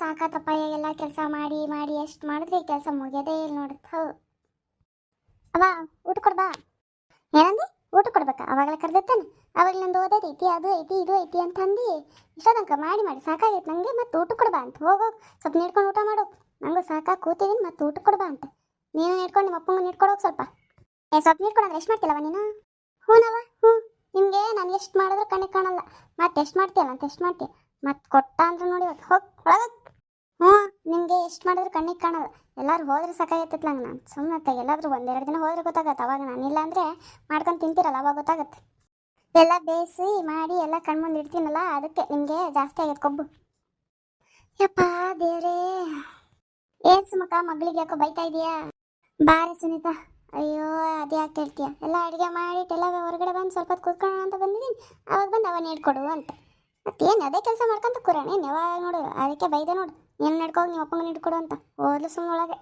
ಸಾಕಾತಪ್ಪ ಎಲ್ಲ ಕೆಲಸ ಮಾಡಿ ಮಾಡಿ, ಎಷ್ಟು ಮಾಡಿದ್ರೆ ಕೆಲಸ ಮುಗಿಯೋದೇ ಇಲ್ಲ ನೋಡು. ಹೌ ಅವ, ಊಟ ಕೊಡ್ಬಾ ಏನಂದಿ? ಊಟ ಕೊಡ್ಬೇಕಾ ಅವಾಗಲೇ ಕರೆದಿರ್ತಾನೆ. ಅವಾಗ ನಂದು ಓದೋದು ಐತಿ, ಅದು ಐತಿ, ಇದು ಐತಿ ಅಂತ ಅಂದು. ಇಷ್ಟೋದಂಕ ಮಾಡಿ ಮಾಡಿ, ಸಾಕಾಗೈತೆ ನನಗೆ ಮತ್ತೆ ಊಟ ಕೊಡ್ಬಾ ಅಂತ. ಹೋಗೋ ಸ್ವಲ್ಪ ನೀಡ್ಕೊಂಡು ಊಟ ಮಾಡು. ನಂಗೂ ಸಾಕಾಗಿ ಕೂತಿದ್ದೀನಿ ಮತ್ತೆ ಊಟ ಕೊಡ್ಬಾ ಅಂತ. ನೀನು ನೀಡ್ಕೊಂಡು ನಿಮ್ಮ ಅಪ್ಪಂಗೂ ನೀಡ್ಕೊಡೋಕೆ ಸ್ವಲ್ಪ. ಏ, ಸ್ವಲ್ಪ ನೀಡ್ಕೊಂಡು ಎಷ್ಟು ಮಾಡ್ತಿಲ್ಲವ ನೀನು? ಹ್ಞೂನವ ಹ್ಞೂ ನಿಮಗೆ ನಾನು ಎಷ್ಟು ಮಾಡಿದ್ರು ಕಣ್ಣಿಗೆ ಕಾಣಲ್ಲ. ಮತ್ತೆ ಎಷ್ಟು ಮಾಡ್ತೀಯಲ್ಲ ಅಂತ ಎಷ್ಟು ಮಾಡ್ತೀಯ? ಮತ್ತೆ ಕೊಟ್ಟ ಅಂದ್ರೆ ನೋಡಿ ಇವತ್ತು ಹೋಗಿ, ಒಳಗೆ ಹ್ಞೂ, ನಿಮಗೆ ಎಷ್ಟು ಮಾಡಿದ್ರು ಕಣ್ಣಿಗೆ ಕಾಣಲ್ಲ ಎಲ್ಲರೂ ಹೋದ್ರೆ ಸಾಕಾಗೈತತ್ ನಾನು. ಸುಮ್ಮನೆ ಎಲ್ಲಾದ್ರೂ ಒಂದೆರಡು ದಿನ ಹೋದ್ರೆ ಗೊತ್ತಾಗತ್ತೆ. ಅವಾಗ ನಾನು ಅಂದರೆ ಮಾಡ್ಕೊಂಡು ತಿಂತೀರಲ್ಲ, ಅವಾಗ ಗೊತ್ತಾಗತ್ತೆ. ಎಲ್ಲ ಬೇಯಿಸಿ ಮಾಡಿ ಎಲ್ಲ ಕಣ್ಮುಂದೆ ಇಡ್ತೀನಲ್ಲ, ಅದಕ್ಕೆ ನಿಮಗೆ ಜಾಸ್ತಿ ಆಗೈತೆ ಕೊಬ್ಬು. ಯಪ್ಪ ದೇವ್ರೇ. ಏನು ಸುಮಕ ಮಗಳಿಗೆ ಯಾಕೋ ಬೈತಾ ಇದೀಯಾ? ಬಾರಿ ಸುನೀತಾ. ಅಯ್ಯೋ, ಅದೇ ಯಾಕೆ ಹೇಳ್ತೀಯ ಎಲ್ಲ ಅಡುಗೆ ಮಾಡಿ ಎಲ್ಲ ಹೊರಗಡೆ ಬಂದು ಸ್ವಲ್ಪ ಹೊತ್ತು ಅಂತ ಬಂದಿದ್ದೀನಿ ಅವಾಗ ಬಂದು ಅವನ್ನ ಹೇಳ್ಕೊಡು ಅಂತ. ಮತ್ತೇನು ಅದೇ ಕೆಲಸ ಮಾಡ್ಕೊಂತ ಕೂರೋಣ ಯಾವಾಗ ನೋಡು, ಅದಕ್ಕೆ ಬೈದೆ ನೋಡು. ಏನು ನಡ್ಕೋಗಿ ನಿಮ್ಮ ಅಪ್ಪಂಗೆ ಇಟ್ಕೊಡು ಅಂತ. ಓದ್ಲು ಸುಮ್ಮನೆ ಒಳಗೆ.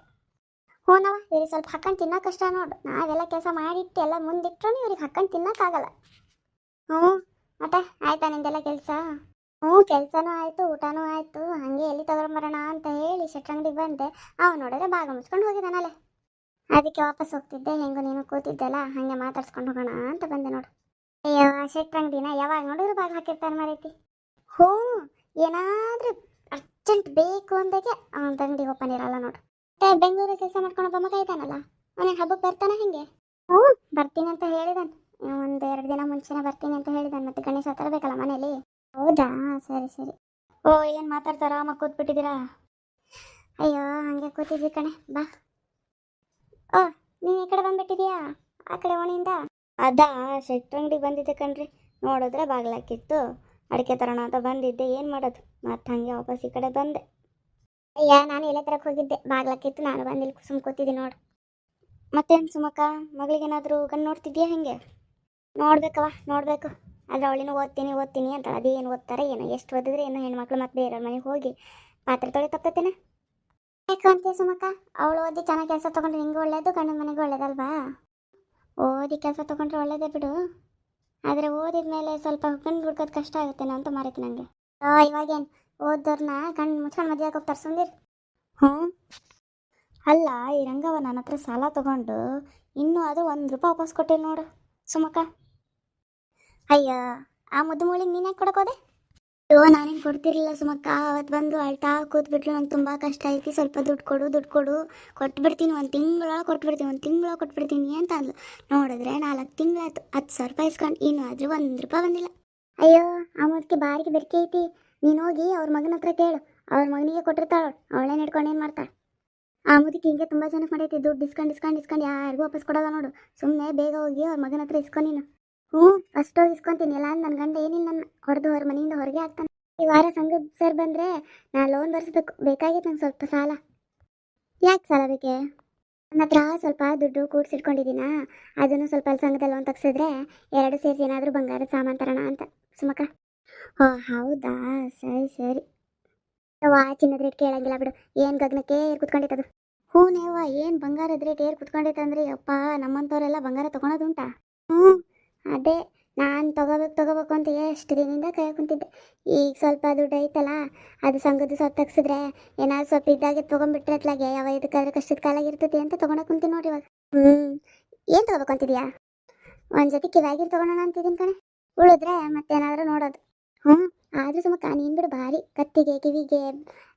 ಹ್ಞೂನವ ಇವ್ರಿಗೆ ಸ್ವಲ್ಪ ಹಾಕೊಂಡು ತಿನ್ನೋಕೆ ಕಷ್ಟ ನೋಡು. ನಾವೆಲ್ಲ ಕೆಲಸ ಮಾಡಿಟ್ಟು ಎಲ್ಲ ಮುಂದಿಟ್ರೂ ಇವ್ರಿಗೆ ಹಾಕೊಂಡು ತಿನ್ನೋಕ್ಕಾಗಲ್ಲ ಹ್ಞೂ, ಮತ್ತೆ ಆಯ್ತಾ ನಿಂದೆಲ್ಲ ಕೆಲಸ? ಹ್ಞೂ, ಕೆಲಸನೂ ಆಯಿತು, ಊಟನೂ ಆಯಿತು. ಹಾಗೆ ಎಲ್ಲಿ ತಗೊಂಬರೋಣ ಅಂತ ಹೇಳಿ ಶೆಟ್ಟಂಗಡಿಗೆ ಬಂದೆ. ಅವ ನೋಡಿದ್ರೆ ಭಾಗ ಮುಚ್ಕೊಂಡು ಹೋಗಿದ್ದಾನಲ್ಲೇ ಅದಕ್ಕೆ ವಾಪಸ್ ಹೋಗ್ತಿದ್ದೆ, ಹೆಂಗೋ ನೀನು ಕೂತಿದ್ದಲ್ಲ, ಹಾಗೆ ಮಾತಾಡ್ಸ್ಕೊಂಡು ಹೋಗೋಣ ಅಂತ ಬಂದೆ ನೋಡು. ಅಯ್ಯೋ ಶೆಟ್ಟಂಗಡಿನ ಯಾವಾಗ ನೋಡಿದ್ರು ಭಾಗ ಹಾಕಿರ್ತಾರೆ ಮರೈತಿ. ಹ್ಞೂ ಏನಾದರೂ ಅರ್ಜೆಂಟ್ ಬೇಕು ಅಂದಾಗೆ ಅವನ ಅಂಗಡಿ ಓಪನ್ ಇರಲ್ಲ ನೋಡು. ಮತ್ತೆ ಬೆಂಗಳೂರು ಕೆಲಸ ಮಾಡ್ಕೊಂಡು ಒಬ್ಬ ಮಗ ಇದ್ದಾನಲ್ಲ ಅವನಿಗೆ ಹಬ್ಬಕ್ಕೆ ಬರ್ತಾನೆ ಹೇಗೆ? ಹ್ಞೂ, ಬರ್ತೀನಿ ಅಂತ ಹೇಳಿದಾನೆ. ಒಂದು ಎರಡು ದಿನ ಮುಂಚೆನೆ ಬರ್ತೀನಿ ಅಂತ ಹೇಳಿದಾನೆ, ಮತ್ತೆ ಗಣೇಶ ತರಬೇಕಲ್ಲ ಮನೇಲಿ? ಹೌದಾ, ಸರಿ ಸರಿ. ಓ, ಏನು ಮಾತಾಡ್ತಾರ? ಅಮ್ಮ ಕೂತ್ಬಿಟ್ಟಿದ್ದೀರಾ? ಅಯ್ಯೋ, ಹಂಗೆ ಕೂತಿದ್ವಿ ಕಣೆ, ಬಾ. ಓ, ನೀನು ಈ ಕಡೆ ಬಂದ್ಬಿಟ್ಟಿದ್ಯಾ? ಆ ಕಡೆ ಓಣಿಯಿಂದ? ಅದಾ ಶೆಟ್ಟಂಗಡಿಗೆ ಬಂದಿದ್ದೆ ಕಣ್ರಿ. ನೋಡಿದ್ರೆ ಬಾಗ್ಲಾಕಿತ್ತು ಅಡಿಕೆ ತರೋಣ ಅಂತ ಬಂದಿದ್ದೆ. ಏನು ಮಾಡೋದು? ಮತ್ತೆ ಹಾಗೆ ವಾಪಸ್ ಈ ಕಡೆ ಬಂದೆ. ಅಯ್ಯ, ನಾನು ಎಲ್ಲ ತರಕ್ಕೆ ಹೋಗಿದ್ದೆ. ಬಾಗ್ಲಕ್ಕಿತ್ತು, ನಾನು ಬಂದಿಲ್ಲಿ ಸುಮ್ ಕೂತಿದ್ದೀನಿ ನೋಡು. ಮತ್ತೇನು ಸುಮಕ್ಕ? ಮಗಳಿಗೇನಾದರೂ ಗಂಡು ನೋಡ್ತಿದ್ಯಾ ಹೆಂಗೆ? ನೋಡ್ಬೇಕವ ನೋಡಬೇಕು. ಆದರೆ ಅವಳಿನ ಓದ್ತೀನಿ ಓದ್ತೀನಿ ಅಂತ ಅದೇನು ಓದ್ತಾರೆ ಏನೋ? ಎಷ್ಟು ಓದಿದ್ರೆ ಏನೋ ಹೆಣ್ಮಕ್ಳು ಮತ್ತೆ ಬೇರೆ ಮನೆಗೆ ಹೋಗಿ ಪಾತ್ರೆ ತೊಳೆ ತಪ್ಪತ್ತೇನೆ ಯಾಕೆ ಅಂತೀಯ ಸುಮಕ್ಕ? ಅವಳು ಓದಿ ಚೆನ್ನಾಗಿ ಕೆಲಸ ತೊಗೊಂಡ್ರೆ ನಿಂಗೆ ಒಳ್ಳೇದು, ಗಂಡನ ಮನೆಗೆ ಒಳ್ಳೇದಲ್ವಾ? ಓದಿ ಕೆಲಸ ತೊಗೊಂಡ್ರೆ ಒಳ್ಳೇದೇ ಬಿಡು. ಆದರೆ ಓದಿದ ಮೇಲೆ ಸ್ವಲ್ಪ ಕಣ್ಣು ಹುಡ್ಕೋದು ಕಷ್ಟ ಆಗುತ್ತೇನೋ ಅಂತ ಮಾರೈತಿ ನನಗೆ ಇವಾಗೇನು? ಓದೋರ್ನ ಕಣ್ಣು ಮುಚ್ಕೊಂಡು ಮದುವೆ ಹೋಗ್ತಾರೆ ಸುಂದಿರ್ ಹ್ಞೂ ಅಲ್ಲ, ಈ ರಂಗವ ನನ್ನ ಹತ್ರ ಸಾಲ ತಗೊಂಡು ಇನ್ನೂ ಅದು ಒಂದು ರೂಪಾಯಿ ವಾಪಸ್ ಕೊಟ್ಟೆ ನೋಡು ಸುಮಕ್ಕ. ಅಯ್ಯ, ಆ ಮುದ್ದು ಮೂಳಿಗೆ ನೀನೇ ಕೊಡಕೋದೆ ಅಯ್ಯೋ, ನಾನೇನು ಕೊಡ್ತಿರ್ಲಿಲ್ಲ ಸುಮಕ್ಕ. ಅವತ್ತು ಬಂದು ಅಳ್ತಾ ಕೂತ್ಬಿಟ್ಲು. ನಂಗೆ ತುಂಬ ಕಷ್ಟ ಐತಿ. ಸ್ವಲ್ಪ ದುಡ್ಡು ಕೊಡು ದುಡ್ಡು ಕೊಡು. ಕೊಟ್ಬಿಡ್ತೀನಿ, ಒಂದು ತಿಂಗಳೊಳಗೆ ಕೊಟ್ಬಿಡ್ತೀನಿ, ಒಂದು ತಿಂಗಳೊಳಗೆ ಕೊಟ್ಬಿಡ್ತೀನಿ ಅಂತ ಅಂದ್ಲು. ನೋಡಿದ್ರೆ ನಾಲ್ಕು ತಿಂಗಳಾಯ್ತು ಹತ್ತು ಸಾವಿರ ರೂಪಾಯಿ ಇಸ್ಕೊಂಡು ಇನ್ನು ಆದರೂ ಒಂದು ರೂಪಾಯಿ ಬಂದಿಲ್ಲ. ಅಯ್ಯೋ, ಆ ಮುದಕ್ಕೆ ಬಾರಿಗೆ ಬೆರಕೆ ಐತಿ. ನೀನು ಹೋಗಿ ಅವ್ರ ಮಗನ ಹತ್ರ ಕೇಳು. ಅವ್ರ ಮಗನಿಗೆ ಕೊಟ್ಟಿರ್ತಾಳು. ಅವಳೇ ಹಿಡ್ಕೊಂಡು ಏನು ಮಾಡ್ತಾಳೆ? ಆ ಮುದಕ್ಕೆ ಹಿಂಗೆ ತುಂಬ ಜನಕ್ಕೆ ಮಾಡೈತಿ. ದುಡ್ಡು ಇಸ್ಕೊಂಡು ಇಸ್ಕೊಂಡು ಇಸ್ಕೊಂಡು ಯಾರಿಗೂ ವಾಪಸ್ ಕೊಡಲ್ಲ ನೋಡು. ಸುಮ್ಮನೆ ಬೇಗ ಹೋಗಿ ಅವ್ರ ಮಗನ ಹತ್ರ ಇಸ್ಕೊ ನೀನು. ಹ್ಞೂ ಹೋಗಿ ಇಸ್ಕೊಂತೀನಿ. ಇಲ್ಲ ನನ್ನ ಗಂಡ ಏನಿಲ್ಲ ನನ್ನ ಹೊಡೆದು ಅವ್ರ ಮನೆಯಿಂದ ಹೊರಗೆ ಆಗ್ತಾನೆ ಈ ವಾರ ಸಂಘದ ಸರ್ ಬಂದರೆ ನಾ ಲೋನ್ ಬರ್ಸ್ಬೇಕು. ಬೇಕಾಗಿತ್ತು ನಂಗೆ ಸ್ವಲ್ಪ ಸಾಲ. ಯಾಕೆ ಸಾಲ ಬೇಕೆ ನನ್ನ ಹತ್ರ ಸ್ವಲ್ಪ ದುಡ್ಡು ಕೂಡ್ಸಿಟ್ಕೊಂಡಿದ್ದೀನ ಅದನ್ನು ಸ್ವಲ್ಪ ಅಲ್ಲಿ ಸಂಘದಲ್ಲಿ ಲೋನ್ ತಗ್ಸಿದ್ರೆ ಎರಡು ಸೇರಿಸಿ ಏನಾದರೂ ಬಂಗಾರದ ಸಾಮಾನು ತರೋಣ ಅಂತ. ಸುಮಕ. ಓ, ಹೌದಾ? ಸರಿ ಸರಿ. ವಾ ಚಿನ್ನದ ರೇಟ್ ಕೇಳಂಗಿಲ್ಲ ಬಿಡು. ಏನು ಗಗನಕ್ಕೆ ಏರ್ ಕುತ್ಕೊಂಡಿತ್ತದು ಹ್ಞೂ ನೇವ ಏನು ಬಂಗಾರದ ರೇಟ್ ಏರ್ ಕುತ್ಕೊಂಡಿತ್ತಂದ್ರೆ ಅಪ್ಪ ನಮ್ಮಂಥವ್ರೆಲ್ಲ ಬಂಗಾರ ತೊಗೊಳೋದುಂಟಾ? ಹ್ಞೂ. ಅದೇ ನಾನು ತಗೋಬೇಕು ತಗೋಬೇಕು ಅಂತ ಎಷ್ಟು ದಿನದಿಂದ ಕೈ ಕುಂತಿದ್ದೆ ಈಗ ಸ್ವಲ್ಪ ದುಡ್ಡು ಐತಲ್ಲ, ಅದು ಸಂಘದ ಸ್ವಲ್ಪ ತಗ್ಸಿದ್ರೆ ಏನಾದ್ರು ಸ್ವಲ್ಪ ಇದ್ದಾಗೆ ತೊಗೊಂಡ್ಬಿಟ್ರೆ ಅತ್ಲಾಗೆ ಯಾವ ಇದಕ್ಕಾದ್ರೆ ಕಷ್ಟದ ಕಾಲಾಗಿರ್ತೈತಿ ಅಂತ ತೊಗೊಳಕ್ ಕುಂತೀನಿ ನೋಡಿ ಇವಾಗ. ಹ್ಞೂ ಏನು ತೊಗೋಬೇಕು ಅಂತಿದ್ಯಾ? ಒಂದು ಜೊತೆ ಕಿವ್ಯಾಗಿನ ತೊಗೊಳೋಣ ಅಂತಿದ್ದೀನಿ ಕಣೆ. ಉಳಿದ್ರೆ ಮತ್ತೇನಾದರೂ ನೋಡೋದು. ಹ್ಞೂ ಆದರೂ ಸುಮ್ಮ ನೀನು ಬಿಡು ಭಾರಿ. ಕತ್ತಿಗೆ, ಕಿವಿಗೆ,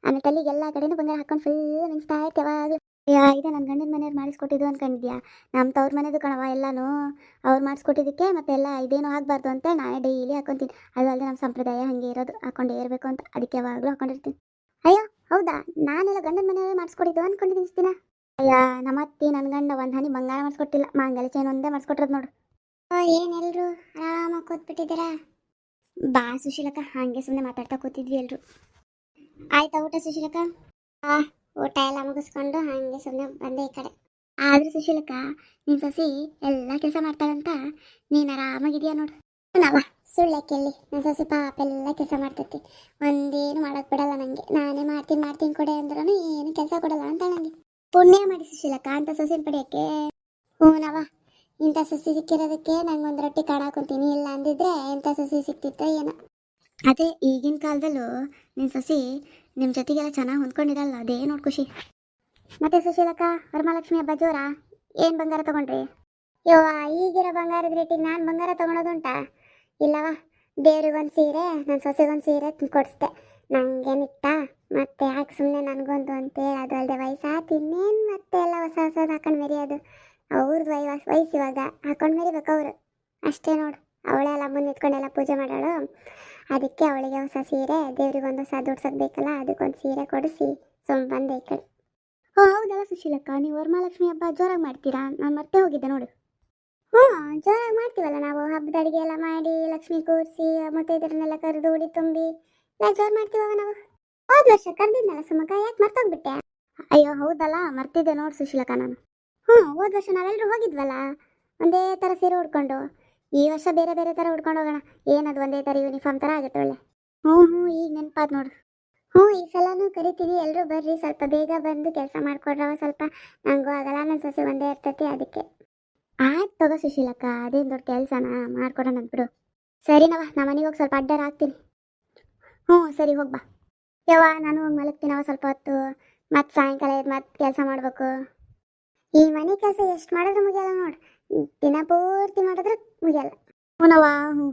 ಆಮೇಲೆ ತಲೆಗೆ ಎಲ್ಲ ಕಡೆನೂ ಬಂಗಾರ ಹಾಕೊಂಡು ಫುಲ್ ಮಿಂಚ್ತಾ ಇರ್ತಿ ಯಾವಾಗಲೂ. ಯಾ ಇದೆ ನನ್ನ ಗಂಡನ ಮನೆಯವ್ರು ಮಾಡಿಸ್ಕೊಟ್ಟಿದ್ದು ಅನ್ಕೊಂಡಿದ್ಯಾ? ನಮ್ಮ ತವ್ರ ಮನೆದು ಕಣವ ಎಲ್ಲಾನು. ಅವ್ರು ಮಾಡಿಸ್ಕೊಟ್ಟಿದ್ದಕ್ಕೆ ಮತ್ತೆ ಎಲ್ಲ ಇದೇನು ಆಗಬಾರ್ದು ಅಂತ ನಾನೇ ಡೈಲಿ ಹಾಕೊತೀನಿ. ಅದು ಅಲ್ಲದೆ ನಮ್ಮ ಸಂಪ್ರದಾಯ ಹಾಗೆ ಇರೋದು. ಹಾಕೊಂಡೇ ಇರಬೇಕು ಅಂತ ಅದಕ್ಕೆ ಯಾವಾಗಲೂ ಹಾಕೊಂಡಿರ್ತೀನಿ. ಅಯ್ಯೋ, ಹೌದಾ? ನಾನೆಲ್ಲ ಗಂಡನ ಮನೆಯವ್ರು ಮಾಡಿಸ್ಕೊಟ್ಟಿದ್ದು ಅನ್ಕೊಂಡಿದ್ದೀನಿ ದಿನ. ಅಯ್ಯ, ನಮ್ಮ ಅತ್ತಿ ನನ್ನ ಗಂಡ ಒಂದು ಹನಿ ಬಂಗಾರ ಮಾಡಿಸ್ಕೊಟ್ಟಿಲ್ಲ. ಮಾಂಗಲ್ಯ ಚೈನ್ ಒಂದೇ ಮಾಡಿಸ್ಕೊಟ್ರದ್ ನೋಡು. ಏನೆಲ್ಲರೂ ಆರಾಮಾಗಿ ಕೂತ್ಬಿಟ್ಟಿದ್ದೀರಾ? ಬಾ, ಸುಶೀಲಕ್ಕ. ಹಾಗೆ ಸುಮ್ಮನೆ ಮಾತಾಡ್ತಾ ಕೂತಿದ್ವಿ ಎಲ್ಲರೂ ಆಯ್ತಾ ಊಟ, ಸುಶೀಲಕ್ಕ? ಊಟ ಎಲ್ಲ ಮುಗಿಸ್ಕೊಂಡು ಹಾಗೆ ಸುಮ್ಮನೆ ಬಂದೆ ಈ ಕಡೆ. ಆದ್ರೂ ಸುಶೀಲಕ್ಕ, ನಿನ್ ಸಸಿ ಎಲ್ಲ ಕೆಲಸ ಮಾಡ್ತಾಳಂತ, ನೀನು ಆರಾಮಾಗಿದೆಯಾ ನೋಡು. ನಾವ? ಸುಳ್ಳೆ ಕೇಳಿ ನನ್ನ ಸಸಿ ಪಾಪ ಎಲ್ಲ ಕೆಲಸ ಮಾಡ್ತೈತಿ. ಒಂದೇನು ಮಾಡಕ್ ಬಿಡಲ್ಲ ನನಗೆ ನಾನೇ ಮಾಡ್ತೀನಿ ಮಾಡ್ತೀನಿ ಕೊಡೆ ಅಂದ್ರೂ ಏನು ಕೆಲಸ ಕೊಡಲ್ಲ ಅಂತ ನನಗೆ ಪುಣ್ಯ ಮಾಡಿ ಸುಶೀಲಕ್ಕ, ಅಂತ ಸಸಿನ ಪಡೆಯೋಕ್ಕೆ. ಹ್ಞೂ ನಾವ? ಇಂಥ ಸಸಿ ಸಿಕ್ಕಿರೋದಕ್ಕೆ ನಂಗೆ ಒಂದು ರೊಟ್ಟಿ ಕಾಣಾಕೊಂತೀನಿ ಇಲ್ಲ ಅಂದಿದ್ರೆ ಎಂಥ ಸಸಿ ಸಿಕ್ತಿತ್ತ ಏನೋ. ಅದೇ ಈಗಿನ ಕಾಲದಲ್ಲೂ ನಿನ್ನ ಸಸಿ ನಿಮ್ಮ ಜೊತೆಗೆಲ್ಲ ಚೆನ್ನಾಗಿ ಹೊಂದ್ಕೊಂಡಿರಲ್ಲ, ಅದೇ ನೋಡಿ ಖುಷಿ. ಮತ್ತೆ ಸುಶೀಲಕ್ಕ, ವರಮಹಾಲಕ್ಷ್ಮಿ ಹಬ್ಬ ಜೋರ? ಏನು ಬಂಗಾರ ತಗೊಂಡ್ರಿ? ಯೋವಾ ಈಗಿರೋ ಬಂಗಾರದ ರೇಟಿಗೆ ನಾನು ಬಂಗಾರ ತಗೊಳೋದುಂಟಾ ಇಲ್ಲವಾ ದೇವ್ರಿಗೊಂದು ಸೀರೆ ನನ್ನ ಸೊಸೆಗೊಂದು ಸೀರೆ ಕೊಡಿಸ್ದೆ. ನನಗೇನಿತ್ತ ಮತ್ತೆ ಯಾಕೆ ಸುಮ್ಮನೆ ನನಗೊಂದು ಅಂತೇಳಿ ಅದು ಅಲ್ಲದೆ ವಯಸ್ಸಾತು ಇನ್ನೇನು ಮತ್ತೆ ಎಲ್ಲ ಹೊಸ ಹೊಸದು ಹಾಕೊಂಡು ಮೆರೆಯೋದು? ಅವ್ರದ್ದು ವಯ ವಯಸ್ಸು ಇವಾಗ ಹಾಕೊಂಡು ಮೆರಿಬೇಕು ಅವರು. ಅಷ್ಟೇ ನೋಡು. ಅವಳೆಲ್ಲ ಮುಂದೆ ನಿಂತ್ಕೊಂಡೆಲ್ಲ ಪೂಜೆ ಮಾಡೋಳು. ಅದಕ್ಕೆ ಅವಳಿಗೆ ಹೊಸ ಸೀರೆ ದೇವ್ರಿಗೊಂದು ಹೊಸ ದುಡ್ಸೋದು ಬೇಕಲ್ಲ ಅದಕ್ಕೊಂದು ಸೀರೆ ಕೊಡಿಸಿ ಸುಮ್ಮ ಬಂದೆ ಈ ಕಡೆ. ಓ ಹೌದಲ್ಲ ಸುಶೀಲಕ್ಕ ನೀವು ವರಮಹಾಲಕ್ಷ್ಮಿ ಹಬ್ಬ ಜೋರಾಗಿ ಮಾಡ್ತೀರಾ? ನಾನು ಮತ್ತೆ ಹೋಗಿದ್ದೆ ನೋಡು. ಹ್ಞೂ ಜೋರಾಗಿ ಮಾಡ್ತೀವಲ್ಲ ನಾವು? ಹಬ್ಬದ ಅಡುಗೆ ಎಲ್ಲ ಮಾಡಿ ಲಕ್ಷ್ಮಿ ಕೂರಿಸಿ ಮತ್ತೆ ಇದರನ್ನೆಲ್ಲ ಕರೆದು ಉಡಿ ತುಂಬಿ ಎಲ್ಲ ಜೋರು ಮಾಡ್ತೀವವ ನಾವು? ಹೋದ ವರ್ಷ ಕರೆದಿದ್ನಲ್ಲ ಸುಮಕ ಯಾಕೆ ಮರ್ತೋಗ್ಬಿಟ್ಟೆ? ಅಯ್ಯೋ ಹೌದಲ್ಲ ಮರ್ತಿದ್ದೆ ನೋಡು ಸುಶೀಲಕ್ಕ ನಾನು. ಹ್ಞೂ ಹೋದ ವರ್ಷ ನಾವೆಲ್ಲರೂ ಹೋಗಿದ್ವಲ್ಲ? ಒಂದೇ ಥರ ಸೀರೆ ಉಡ್ಕೊಂಡು. ಈ ವರ್ಷ ಬೇರೆ ಬೇರೆ ಥರ ಉಟ್ಕೊಂಡು ಹೋಗೋಣ. ಏನದು ಒಂದೇ ಥರ ಯೂನಿಫಾರ್ಮ್ ಥರ ಆಗುತ್ತೆ ಒಳ್ಳೆ. ಹ್ಞೂ ಹ್ಞೂ ಈಗ ನೆನಪಾದ ನೋಡು. ಹ್ಞೂ ಈ ಸಲನೂ ಕರಿತೀವಿ ಎಲ್ಲರೂ ಬರ್ರಿ ಸ್ವಲ್ಪ ಬೇಗ ಬಂದು ಕೆಲಸ ಮಾಡ್ಕೊಡ್ರವ ಸ್ವಲ್ಪ. ನಂಗೂ ಆಗಲ್ಲ ನನ್ನ ಸೊಸೆ ಒಂದೇ ಇರ್ತೈತಿ ಅದಕ್ಕೆ. ಆಯ್ತು ತಗೋ ಸುಶೀಲಕ್ಕ ಅದೇನು ದೊಡ್ಡ ಕೆಲಸನ? ಮಾಡ್ಕೊಡೋಣ ಬಿಡು ಸರಿನವ ನಮ್ಮ ಮನೆಗೆ ಹೋಗಿ ಸ್ವಲ್ಪ ಅಡ್ಡಾರ ಹಾಕ್ತೀನಿ. ಹ್ಞೂ ಸರಿ ಹೋಗ್ಬಾ ಯವ್ವ ನಾನು ಹೋಗಿ ಮಲಗ್ತೀನವ ಸ್ವಲ್ಪ ಹೊತ್ತು. ಮತ್ತೆ ಸಾಯಂಕಾಲ ಇದು ಮತ್ತೆ ಕೆಲಸ ಮಾಡಬೇಕು. ಈ ಮನೆ ಕೆಲಸ ಎಷ್ಟು ಮಾಡಿದ್ರೆ ಮುಗಿಯಲ್ಲ ನೋಡು. ದಿನ ಪೂರ್ತಿ ಮಾಡಿದ್ರೆ ಮುಗಿಯಲ್ಲ. ಹ್ಞೂನವ್ವ ಹ್ಞೂ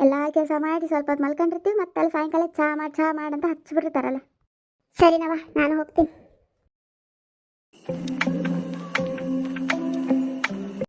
ಎಲ್ಲ ಕೆಲಸ ಮಾಡಿ ಸ್ವಲ್ಪ ಹೊತ್ತು ಮಲ್ಕೊಂಡಿರ್ತೀವಿ, ಮತ್ತೆ ಅಲ್ಲಿ ಸಾಯಂಕಾಲ ಚಹಾ ಮಾಡಿ ಚಹಾ ಅಂತ ಹಚ್ಚಿಬಿಟ್ಟಿರ್ತಾರಲ್ಲ. ಸರಿನವ ನಾನು ಹೋಗ್ತೀನಿ.